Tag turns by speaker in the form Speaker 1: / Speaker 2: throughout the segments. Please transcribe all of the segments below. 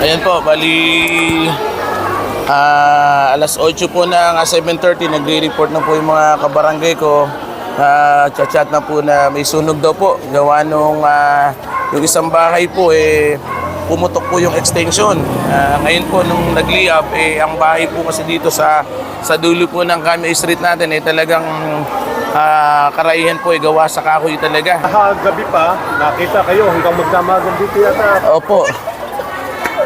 Speaker 1: Ayan po, bali ah, alas 8 po na nga 7.30 nagre-report na po yung mga kabarangay ko Ah, chat na po na may sunog daw po gawa nung ah, yung isang bahay po eh pumutok po yung extension Ah, ngayon po nung nag-layup eh ang bahay po kasi dito sa sa dulo po ng Kami Street natin eh talagang ah, karaihan po eh gawa sa kahoy talaga
Speaker 2: Gabi pa, nakita kayo hanggang magdamagan dito yata.
Speaker 1: Opo.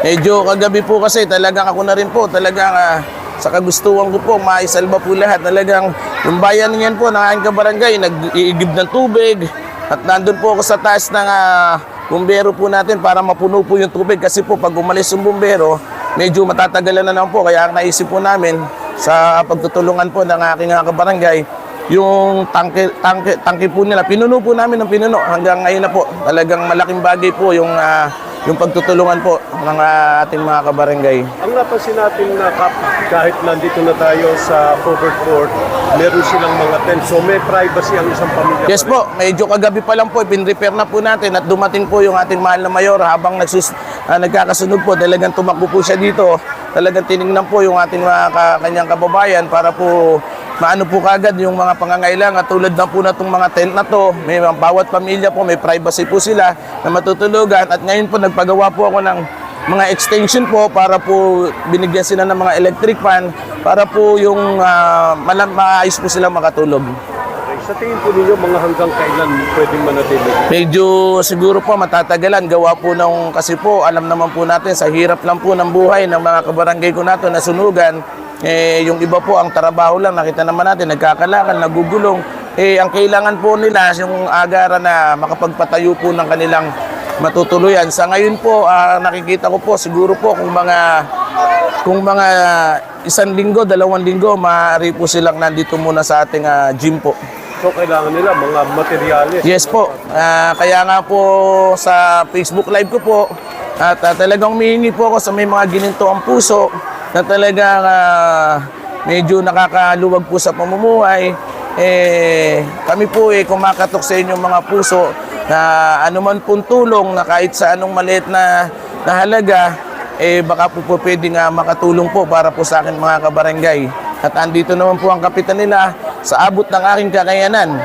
Speaker 1: Medyo kagabi po kasi talagang ako na rin po talagang ah, sa kagustuhan ko po maisalba po lahat. Talagang yung bayan niyan po ng aking kabarangay nag-iigib ng tubig. At nandun po ako sa taas ng ah, bumbero po natin para mapuno po yung tubig. Kasi po pag umalis yung bumbero medyo matatagalan na naman po. Kaya naisip po namin sa pagtutulungan po ng aking ah, kabarangay yung tangke, tangke, tangke po nila, pinuno po namin ng pinuno. Hanggang ngayon na po. Talagang malaking bagay po yung, ah, yung pagtutulungan po ng ah, ating mga kabarangay.
Speaker 2: Ang napansin natin na kap, kahit nandito na tayo sa covered court, meron silang mga tent. So may privacy ang isang pamilya.
Speaker 1: Yes po, medyo kagabi pa lang po, pinrepair na po natin at dumating po yung ating mahal na mayor habang nagsus, ah, nagkakasunod po, talagang tumakbo po siya dito. Talagang tinignan po yung ating mga ka- kanyang kababayan para po maano po kagad yung mga pangangailangan tulad na po na itong mga tent na to may mga- bawat pamilya po may privacy po sila na matutulugan at ngayon po nagpagawa po ako ng mga extension po para po binigyan sila ng mga electric fan para po yung malam maayos po sila makatulog.
Speaker 2: Sa tingin po ninyo, mga hanggang kailan pwedeng manatili?
Speaker 1: Medyo siguro po matatagalan gawa po nung kasi po alam naman po natin sa hirap lang po ng buhay ng mga kabarangay ko nato na sunugan eh yung iba po ang trabaho lang nakita naman natin nagkakalakal nagugulong eh ang kailangan po nila yung agaran na makapagpatayo po ng kanilang matutuluyan sa ngayon po ah, nakikita ko po siguro po kung mga kung mga isang linggo dalawang linggo maaari po silang nandito muna sa ating ah, gym po
Speaker 2: So kailangan nila mga materyales.
Speaker 1: Yes po. Ah, kaya nga po sa Facebook Live ko po at ah, talagang humihingi po ako sa may mga gininto ang puso na talagang ah, medyo nakakaluwag po sa pamumuhay. Eh, kami po eh kumakatok sa inyong mga puso na anuman pong tulong na kahit sa anong maliit na, na halaga eh baka po po pwede nga makatulong po para po sa akin mga kabarangay. At andito naman po ang kapitan nila sa abot ng aking kakayanan.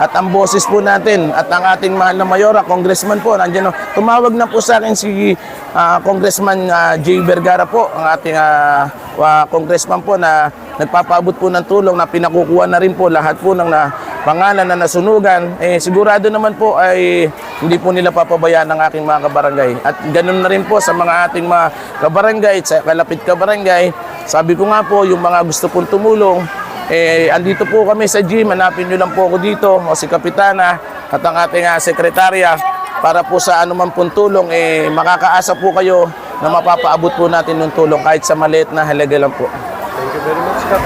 Speaker 1: At ang boses po natin at ang ating mahal na mayora, congressman po, nandiyan o. Tumawag na po sa akin si ah, Congressman ah, Jay Vergara po, ang ating ah, wa- congressman po na nagpapaabot po ng tulong na pinakukuha na rin po lahat po ng na, pangalan na nasunugan. Eh, sigurado naman po ay hindi po nila papabayaan ng aking mga kabarangay. At ganun na rin po sa mga ating mga kabarangay, sa kalapit kabarangay. Sabi ko nga po, yung mga gusto pong tumulong, eh, andito po kami sa gym, hanapin nyo lang po ako dito, o si Kapitana, at ang ating ah, sekretarya, para po sa anuman pong tulong, eh, makakaasa po kayo na mapapaabot po natin ng tulong kahit sa maliit na halaga lang po.
Speaker 2: Thank you very much, Kap.